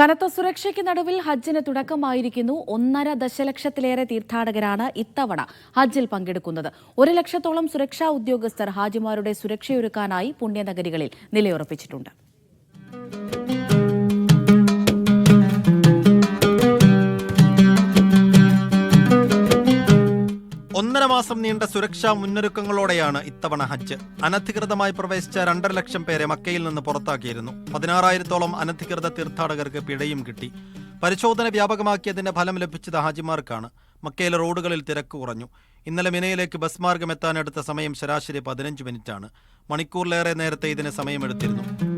കനത്ത സുരക്ഷയ്ക്ക് നടുവിൽ ഹജ്ജിന് തുടക്കമായിരിക്കുന്നു. ഒന്നര ദശലക്ഷത്തിലേറെ തീർത്ഥാടകരാണ് ഇത്തവണ ഹജ്ജിൽ പങ്കെടുക്കുന്നത്. ഒരു ലക്ഷത്തോളം സുരക്ഷാ ഉദ്യോഗസ്ഥർ ഹാജിമാരുടെ സുരക്ഷയൊരുക്കാനായി പുണ്യനഗരികളിൽ നിലയുറപ്പിച്ചിട്ടുണ്ട്. മാസം നീണ്ട സുരക്ഷാ മുന്നൊരുക്കങ്ങളോടെയാണ് ഇത്തവണ ഹജ്ജ്. അനധികൃതമായി പ്രവേശിച്ച രണ്ടര ലക്ഷം പേരെ മക്കയിൽ നിന്ന് പുറത്താക്കിയിരുന്നു. പതിനാറായിരത്തോളം അനധികൃത തീർത്ഥാടകർക്ക് പിഴയും കിട്ടി. പരിശോധന വ്യാപകമാക്കിയതിന്റെ ഫലം ലഭിച്ചത് ഹാജിമാർക്കാണ്. മക്കയിലെ റോഡുകളിൽ തിരക്ക് കുറഞ്ഞു. ഇന്നലെ മിനയിലേക്ക് ബസ് മാർഗം എത്താനെടുത്ത സമയം ശരാശരി പതിനഞ്ച് മിനിറ്റാണ്. മണിക്കൂറിലേറെ നേരത്തെ ഇതിന് സമയമെടുത്തിരുന്നു.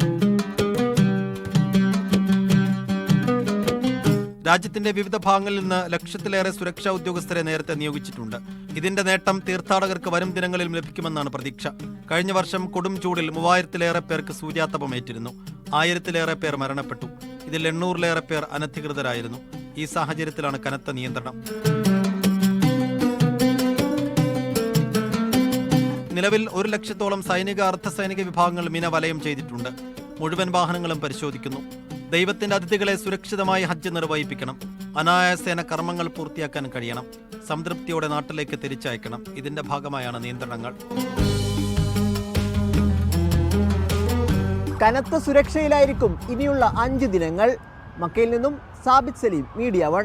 രാജ്യത്തിന്റെ വിവിധ ഭാഗങ്ങളിൽ നിന്ന് ലക്ഷത്തിലേറെ സുരക്ഷാ ഉദ്യോഗസ്ഥരെ നേരത്തെ നിയോഗിച്ചിട്ടുണ്ട്. ഇതിന്റെ നേട്ടം തീർത്ഥാടകർക്ക് വരും ദിനങ്ങളിലും ലഭിക്കുമെന്നാണ് പ്രതീക്ഷ. കഴിഞ്ഞ വർഷം കൊടും ചൂടിൽ മൂവായിരത്തിലേറെ പേർക്ക് സൂര്യാതപമേറ്റിരുന്നു. ആയിരത്തിലേറെ പേർ മരണപ്പെട്ടു. ഇതിൽ എണ്ണൂറിലേറെ പേർ അനധികൃതരായിരുന്നു. ഈ സാഹചര്യത്തിലാണ് കനത്ത നിയന്ത്രണം. നിലവിൽ ഒരു ലക്ഷത്തോളം സൈനിക അർദ്ധ സൈനിക വിഭാഗങ്ങൾ മിന വലയം ചെയ്തിട്ടുണ്ട്. മുഴുവൻ വാഹനങ്ങളും പരിശോധിക്കുന്നു. ദൈവത്തിന്റെ അതിഥികളെ സുരക്ഷിതമായി ഹജ്ജ് നിർവഹിപ്പിക്കണം. അനായാസേന കർമ്മങ്ങൾ പൂർത്തിയാക്കാൻ കഴിയണം. സംതൃപ്തിയോടെ നാട്ടിലേക്ക് തിരിച്ചയക്കണം. ഇതിന്റെ ഭാഗമായാണ് നിയന്ത്രണങ്ങൾ. കനത്ത സുരക്ഷയിലായിരിക്കും ഇനിയുള്ള അഞ്ച് ദിനങ്ങൾ. മക്കയിൽ നിന്നും സാബിത് സലീം മീഡിയ വൺ.